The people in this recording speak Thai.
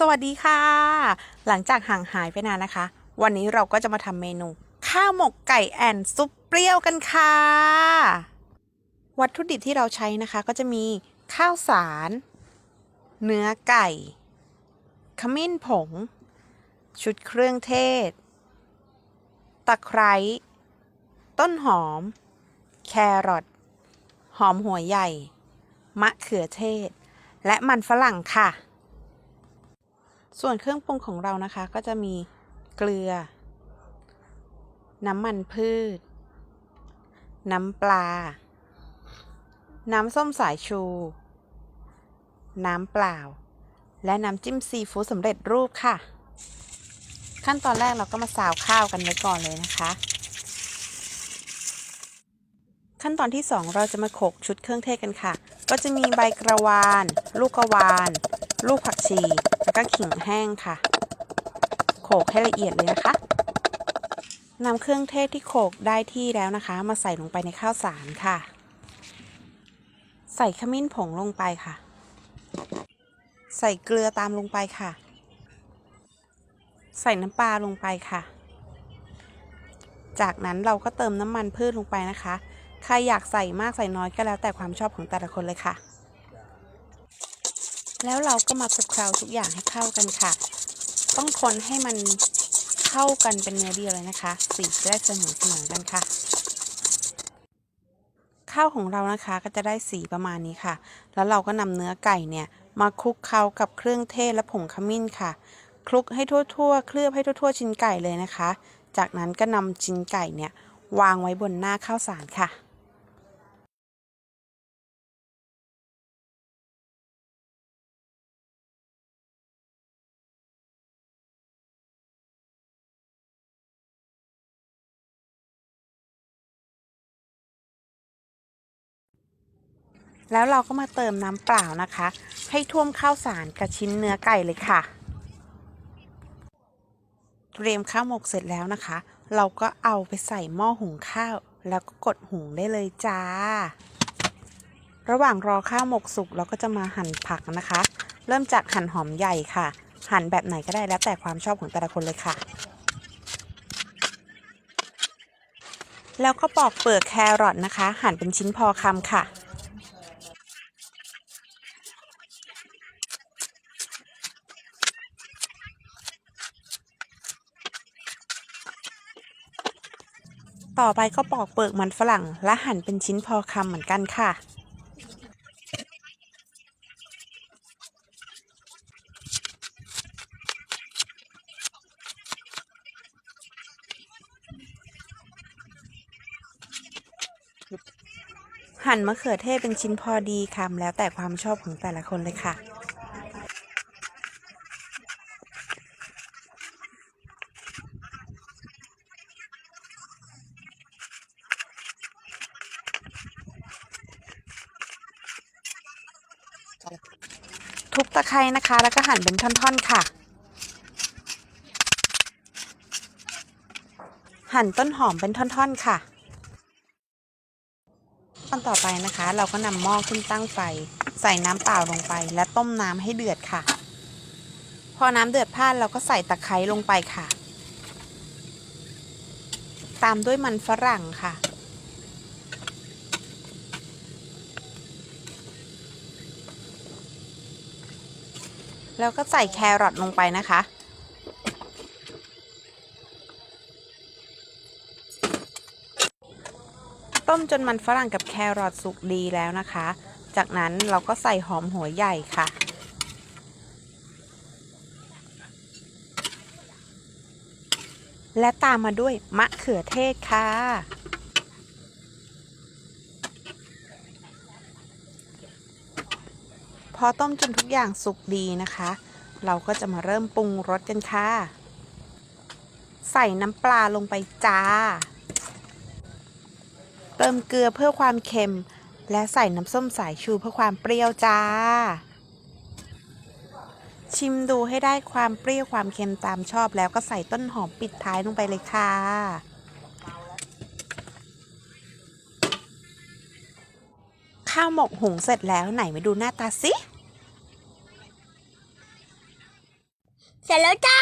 สวัสดีค่ะ หลังจากห่างหายไปนานนะคะ วันนี้เราก็จะมาทำเมนู ข้าวหมกไก่แอนซุปเปรี้ยวกันค่ะ วัตถุดิบที่เราใช้นะคะ ก็จะมีข้าวสาร เนื้อไก่ ขมิ้นผง ชุดเครื่องเทศ ตะไคร้ ต้นหอม แครอท หอมหัวใหญ่ มะเขือเทศ และมันฝรั่งค่ะ ส่วนเครื่องปรุงของเรานะคะ ก็จะมีเกลือ น้ำมันพืช น้ำปลา น้ำส้มสายชู น้ำเปล่า และน้ำจิ้มซีฟู้ดสำเร็จรูปค่ะ ขั้นตอนแรกเราก็มาซาวข้าวกันไว้ก่อนเลยนะคะ ขั้นตอนที่ 2 เราจะมาโขกชุดเครื่องเทศกันค่ะ ก็จะมีใบกระวาน ลูกกระวาน ลูกผักชี แล้วก็ขิงแห้งค่ะ โขลกให้ละเอียดเลยนะคะนำเครื่องเทศที่โขลกได้ที่แล้วนะคะ มาใส่ลงไปในข้าวสารค่ะ ใส่ขมิ้นผงลงไปค่ะ ใส่เกลือตามลงไปค่ะ ใส่น้ำปลาลงไปค่ะ จากนั้นเราก็เติมน้ำมันพืชลงไปนะคะ ใครอยากใส่มากใส่น้อยก็แล้วแต่ความชอบของแต่ละคนเลยค่ะ แล้วเราก็มาคลุกเคล้าทุกอย่างให้เข้ากันค่ะ ต้องคนให้มันเข้ากันเป็นเนื้อเดียวเลยนะคะ สีจะได้เสมอเสมอกันค่ะ ข้าวของเรานะคะก็จะได้สีประมาณนี้ค่ะ แล้วเราก็นำเนื้อไก่เนี่ย มาคลุกเคล้ากับเครื่องเทศและผงขมิ้นค่ะ คลุกให้ทั่วๆ เคลือบให้ทั่ว ๆ ชิ้นไก่เลยนะคะ จากนั้นก็นำชิ้นไก่เนี่ย วางไว้บนหน้าข้าวสารค่ะ แล้วเราก็มาเติมน้ำเปล่านะคะ ให้ท่วมข้าวสารกับชิ้นเนื้อไก่เลยค่ะ เตรียมข้าวหมกเสร็จแล้วนะคะ เราก็เอาไปใส่หม้อหุงข้าว แล้วก็กดหุงได้เลยจ้า ระหว่างรอข้าวหมกสุกเราก็จะมาหั่นผักนะคะ เริ่มจากหั่นหอมใหญ่ค่ะ หั่นแบบไหนก็ได้แล้วแต่ความชอบของแต่ละคนเลยค่ะแล้วก็ปอกเปลือกแครอทนะคะ หั่นเป็นชิ้นพอคำค่ะ ต่อไปก็ปอกเปลือกมันฝรั่ง และหั่นเป็นชิ้นพอคำเหมือนกันค่ะ หั่นมะเขือเทศเป็นชิ้นพอดีคำแล้วแต่ความชอบของแต่ละคนเลยค่ะ ทุบตะไคร้นะคะ แล้วก็หั่นเป็นท่อนๆค่ะ หั่นต้นหอมเป็นท่อนๆค่ะขั้นต่อไปนะคะ เราก็นำหม้อขึ้นตั้งไฟ ใส่น้ำเปล่าลงไป และต้มน้ำให้เดือดค่ะ พอน้ำเดือดพล่านเราก็ใส่ตะไคร้ลงไปค่ะ ตามด้วยมันฝรั่งค่ะ แล้วก็ใส่แครอทลงไปนะคะ ต้มจนมันฝรั่งกับแครอทสุกดีแล้วนะคะ จากนั้นเราก็ใส่หอมหัวใหญ่ค่ะและตามมาด้วยมะเขือเทศค่ะ พอต้มจนทุกอย่างสุกดีนะคะ เราก็จะมาเริ่มปรุงรสกันค่ะ ใส่น้ำปลาลงไปจ้า เติมเกลือเพื่อความเค็ม และใส่น้ำส้มสายชูเพื่อความเปรี้ยวจ้า ชิมดูให้ได้ความเปรี้ยวความเค็มตามชอบแล้วก็ใส่ต้นหอมปิดท้ายลงไปเลยค่ะ ข้าวหมกหุงเสร็จแล้วไหนมาดูหน้าตาสิ เสร็จแล้วจ้า